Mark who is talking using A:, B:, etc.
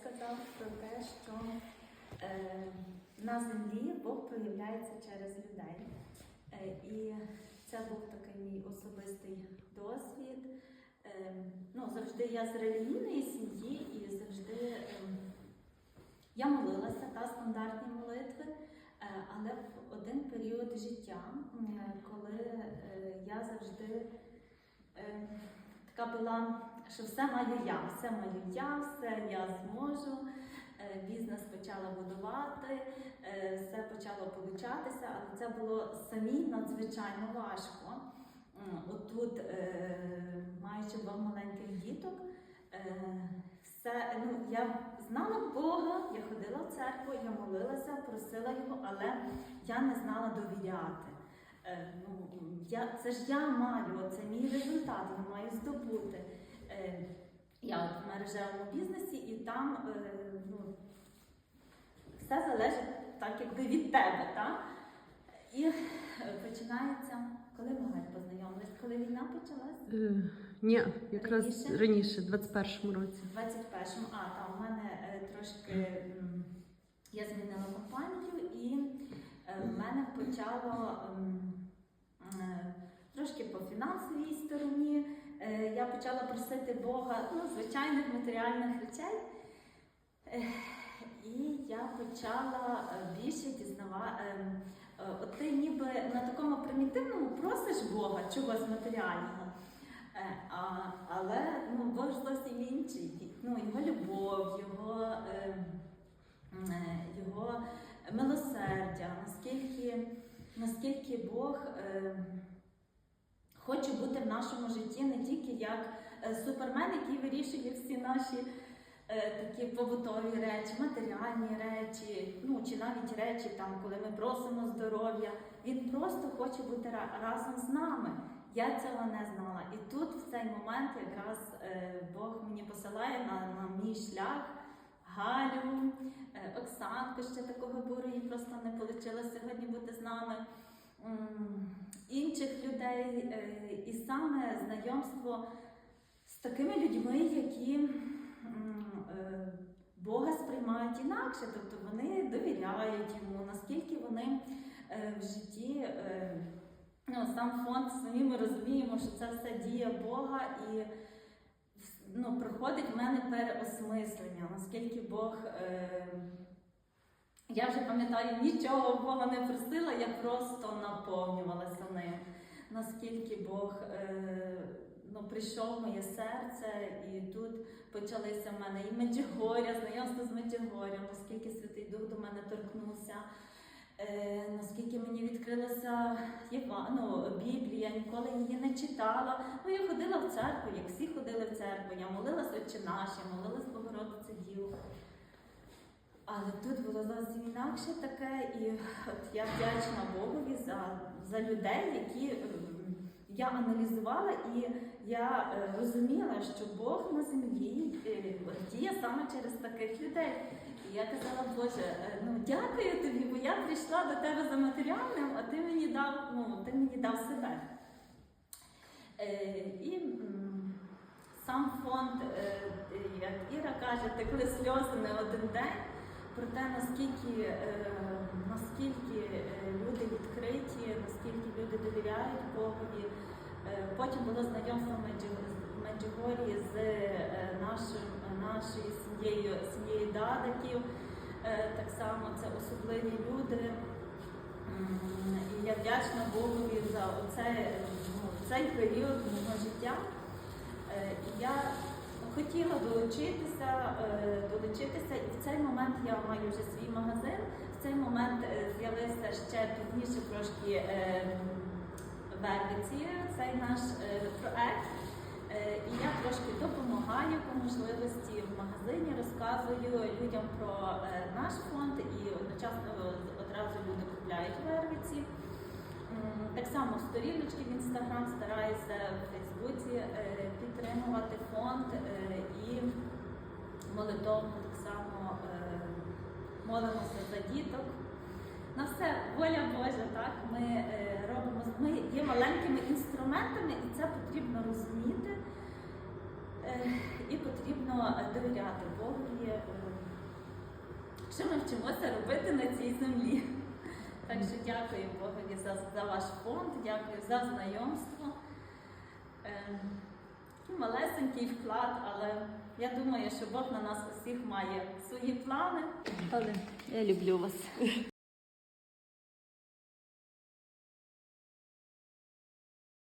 A: сказав про те, що е, на землі Бог проявляється через людей. Е, і це був такий мій особистий досвід. Е, ну, завжди я з релігійної сім'ї і завжди е, я молилася та стандартні молитви, е, але в один період життя, е, коли е, я завжди така була, що все маю я, все маю я, все я зможу. Е, Бізнес почала будувати, е, все почало получатися, але це було самій надзвичайно важко. Отут, е, маючи двох маленьких діток, все, ну, я знала Бога, я ходила в церкву, я молилася, просила його, але я не знала довіряти. Е, ну, я, це ж я маю, це мій результат, я маю здобути. Е, я от в мережевому бізнесі і там е, ну, все залежить так, якби від тебе. Так? І починається, коли ми навіть познайомились, коли війна почалась?
B: Ні, якраз
A: Раніше?
B: раніше, в 21-му році.
A: В 21-му, а там у мене трошки я змінила компанію, і в мене почало трошки по фінансовій стороні. е, Я почала просити Бога ну, звичайних матеріальних речей. Е, І я почала е, більше дізнавати. От ти ніби на такому примітивному просиш Бога чогось матеріального. Але ну, Бог зовсім інший. Ну, його любов, його, його милосердя, наскільки, наскільки Бог хоче бути в нашому житті не тільки як е, супермен, який вирішує всі наші е, такі побутові речі, матеріальні речі, ну чи навіть речі, там, коли ми просимо здоров'я. Він просто хоче бути ра- разом з нами. Я цього не знала. І тут в цей момент якраз е, Бог мені посилає на, на мій шлях Галю, е, Оксанку, ще такого буру, їй просто не вийшло сьогодні бути з нами. М, Інших людей, е, і саме знайомство з такими людьми, які е, Бога сприймають інакше, тобто вони довіряють йому, наскільки вони е, в житті. е, ну, сам фонд самі ми розуміємо, що це все дія Бога і ну, проходить в мене переосмислення, наскільки Бог. Е, я вже пам'ятаю, нічого в Бога не просила, я просто наповнювалася ним. Наскільки Бог е, ну, прийшов в моє серце, і тут почалися в мене і Меджигоря, знайомство з Меджигорям, наскільки Святий Дух до мене торкнувся. Е, наскільки мені відкрилася Єва, ну, Біблія, ніколи її не читала. Ну, я ходила в церкву, як всі ходили в церкву. Я молилась Отче наш, я молилась Богородице Діву. Але тут було зовсім інакше таке, і от я вдячна Богові за, за людей, які я аналізувала, і я е, розуміла, що Бог на землі е, діє саме через таких людей. І я казала, Боже, е, ну дякую тобі, бо я прийшла до тебе за матеріальним, а ти мені дав, ну, ти мені дав себе. І сам фонд, як Іра каже, текли сльози не один день про те, наскільки, наскільки люди відкриті, наскільки люди довіряють Богові. Е, Потім було знайомство в Меджигорі з е, нашим, нашою сім'єю, сім'єю Дадиків. Е, Так само це особливі люди. І я вдячна Богові за оцей, ну, цей період мого життя. Я хотіла долучитися, долучитися, і в цей момент я маю вже свій магазин. В цей момент з'явився ще пізніше трошки Вервиці, цей наш е, проект. Е, І я трошки допомагаю по можливості в магазині, розказую людям про е, наш фонд і одночасно одразу люди купляють Вервиці. Так само сторіночки в інстаграм стараюся в Фейсбуці підтримувати фонд і молитовно так само молимося за діток. На все воля Божа, так ми е, робимо ми є маленькими інструментами, і це потрібно розуміти. Е, і потрібно довіряти Богові. е, що ми вчимося робити на цій землі. Так що дякую Богові за, за ваш фонд, дякую за знайомство. Ем, малесенький вклад, але я думаю, що Бог на нас усіх має свої плани. Але я люблю вас.